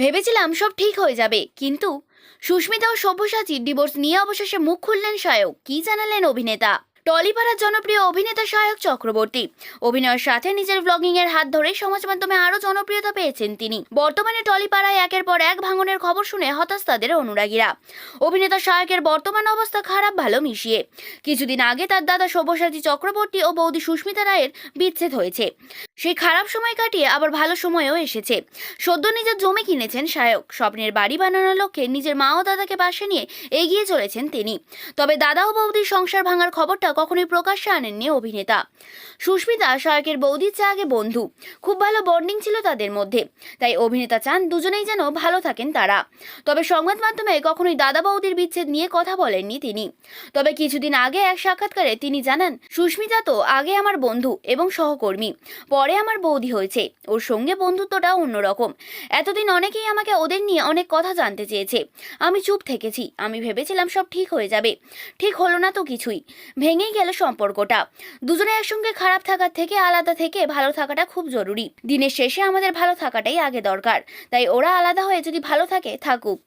ভেবেছিলাম সব ঠিক হয়ে যাবে, কিন্তু সুস্মিতা ও সব্যসাচীর ডিভোর্স নিয়ে অবশেষে মুখ খুললেন সায়ক কি জানালেন অভিনেতা? টলিপাড়ার জনপ্রিয় অভিনেতা সায়ক চক্রবর্তী, অভিনয়ের সাথে নিজের ব্লগিং এর হাত ধরে সমাজ মাধ্যমে আরও জনপ্রিয়তা পেয়েছেন তিনি। বর্তমানে টলিপাড়ায় একের পর এক ভাঙনের খবর শুনে হতাশ তাদের অনুরাগীরা। অভিনেতা সায়কের বর্তমান অবস্থা খারাপ, ভালো মিশিয়ে। কিছুদিন আগে তার দাদা সব্যসাচী চক্রবর্তী ও বৌদি সুস্মিতা রায়ের বিচ্ছেদ হয়েছে। সেই খারাপ সময় কাটিয়ে আবার ভালো সময়ও এসেছে। সদ্য নিজের জমি কিনেছেন সায়ক স্বপ্নের বাড়ি বানানোর লক্ষ্যে নিজের মা ও দাদাকে পাশে নিয়ে এগিয়ে চলেছেন তিনি। তবে দাদা ও বৌদির সংসার ভাঙার খবরটা কখনোই প্রকাশ্যে আনেননি অভিনেতা। সুস্মিতা সায়কের বৌদির চেয়ে আগে বন্ধু। খুব ভালো বন্ডিং ছিল তাদের মধ্যে। তাই অভিনেতা চান দুজনেই যেন ভালো থাকেন তারা। তবে সংবাদ মাধ্যমে কখনোই দাদা বৌদির বিচ্ছেদ নিয়ে কথা বলেননি তিনি। তবে কিছুদিন আগে এক সাক্ষাৎকারে তিনি জানান, সুস্মিতা তো আগে আমার বন্ধু এবং সহকর্মী। পরে আমার বৌদি হয়েছে। ওর সঙ্গে বন্ধুত্বটা অন্যরকম। এতদিন অনেকেই আমাকে ওদের নিয়ে অনেক কথা জানতে চেয়েছে। আমি চুপ থেকেছি। আমি ভেবেছিলাম সব ঠিক হয়ে যাবে। ঠিক হলো না তো কিছুই। ভেঙেই গেল সম্পর্কটা। দুজনে একসঙ্গে খারাপ থাকার থেকে আলাদা থেকে ভালো থাকাটা খুব জরুরি। দিনের শেষে আমাদের ভালো থাকাটাই আগে দরকার। তাই ওরা আলাদা হয়ে যদি ভালো থাকে, থাকুক।